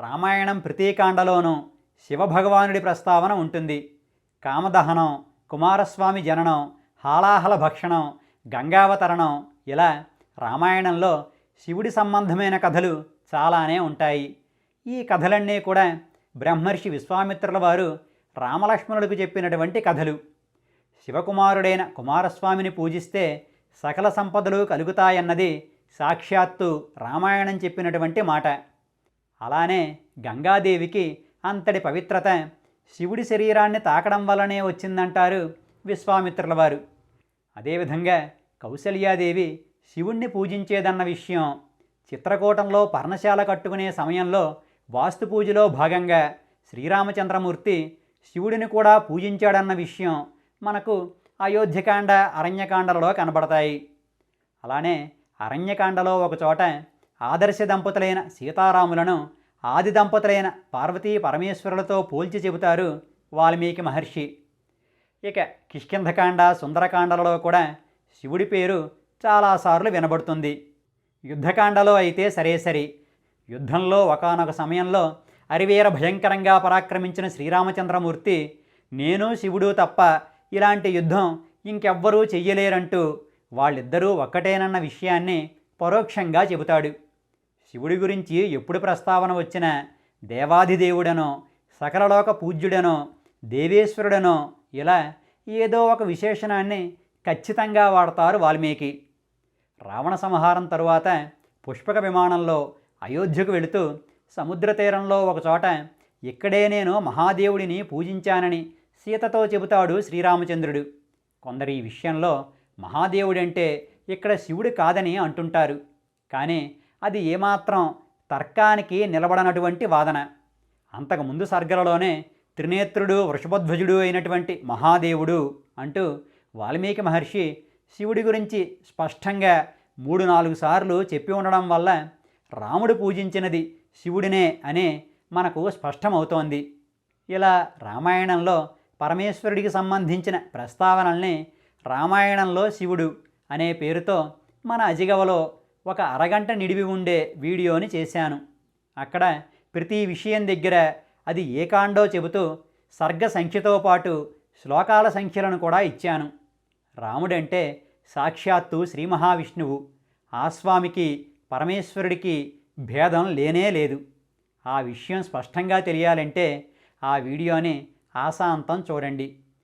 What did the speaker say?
రామాయణం ప్రతీకాండలోనూ శివభగవానుడి ప్రస్తావన ఉంటుంది. కామదహనం కుమారస్వామి జననం హాలాహల భక్షణం గంగావతరణం ఇలా రామాయణంలో శివుడి సంబంధమైన కథలు చాలానే ఉంటాయి. ఈ కథలన్నీ కూడా బ్రహ్మర్షి విశ్వామిత్రుల వారు రామలక్ష్మణులకు చెప్పినటువంటి కథలు. శివకుమారుడైన కుమారస్వామిని పూజిస్తే సకల సంపదలు కలుగుతాయన్నది సాక్షాత్తు రామాయణం చెప్పినటువంటి మాట. అలానే గంగాదేవికి అంతటి పవిత్రత శివుడి శరీరాన్ని తాకడం వల్లనే వచ్చిందంటారు విశ్వామిత్రుల వారు. అదేవిధంగా కౌశల్యాదేవి శివుణ్ణి పూజించేదన్న విషయం చిత్రకూటంలో పర్ణశాల కట్టుకునే సమయంలో వాస్తు పూజలో భాగంగా శ్రీరామచంద్రమూర్తి శివుడిని కూడా పూజించాడన్న విషయం మనకు అయోధ్యకాండ అరణ్యకాండలలో కనబడతాయి. అలానే అరణ్యకాండలో ఒకచోట ఆదర్శ దంపతులైన సీతారాములను ఆది దంపతులైన పార్వతీ పరమేశ్వరులతో పోల్చి చెబుతారు వాల్మీకి మహర్షి. ఇక కిష్కింధకాండ సుందరకాండలలో కూడా శివుడి పేరు చాలాసార్లు వినబడుతుంది. యుద్ధకాండలో అయితే సరే సరి. యుద్ధంలో ఒకానొక సమయంలో అరివీర భయంకరంగా పరాక్రమించిన శ్రీరామచంద్రమూర్తి నేను శివుడు తప్ప ఇలాంటి యుద్ధం ఇంకెవ్వరూ చెయ్యలేరంటూ వాళ్ళిద్దరూ ఒక్కటేనన్న విషయాన్ని పరోక్షంగా చెబుతాడు. శివుడి గురించి ఎప్పుడు ప్రస్తావన వచ్చినా దేవాధిదేవుడనో సకలలోక పూజ్యుడనో దేవేశ్వరుడనో ఇలా ఏదో ఒక విశేషణాన్ని ఖచ్చితంగా వాడతారు వాల్మీకి. రావణ సంహారం తరువాత పుష్పక విమానంలో అయోధ్యకు వెళుతూ సముద్ర తీరంలో ఒకచోట ఇక్కడే నేను మహాదేవుడిని పూజించానని సీతతో చెబుతాడు శ్రీరామచంద్రుడు. కొందరు ఈ విషయంలో మహాదేవుడంటే ఇక్కడ శివుడు కాదని అంటుంటారు. కానీ అది ఏమాత్రం తర్కానికి నిలబడనటువంటి వాదన. అంతకుముందు సర్గలలోనే త్రినేత్రుడు వృషభధ్వజుడు అయినటువంటి మహాదేవుడు అంటూ వాల్మీకి మహర్షి శివుడి గురించి స్పష్టంగా మూడు నాలుగు సార్లు చెప్పి ఉండడం వల్ల రాముడు పూజించినది శివుడినే అనే మనకు స్పష్టమవుతోంది. ఇలా రామాయణంలో పరమేశ్వరుడికి సంబంధించిన ప్రస్తావనల్ని రామాయణంలో శివుడు అనే పేరుతో మన అజిగవలో ఒక అరగంట నిడివి ఉండే వీడియోని చేశాను. అక్కడ ప్రతి విషయం దగ్గర అది ఏ కాండో చెబుతూ సర్గ సంఖ్యతో పాటు శ్లోకాల సంఖ్యలను కూడా ఇచ్చాను. రాముడంటే సాక్షాత్తు శ్రీ మహావిష్ణువు. ఆ స్వామికి పరమేశ్వరుడికి భేదం లేనే లేదు. ఆ విషయం స్పష్టంగా తెలియాలంటే ఆ వీడియోని ఆశాంతం చూడండి.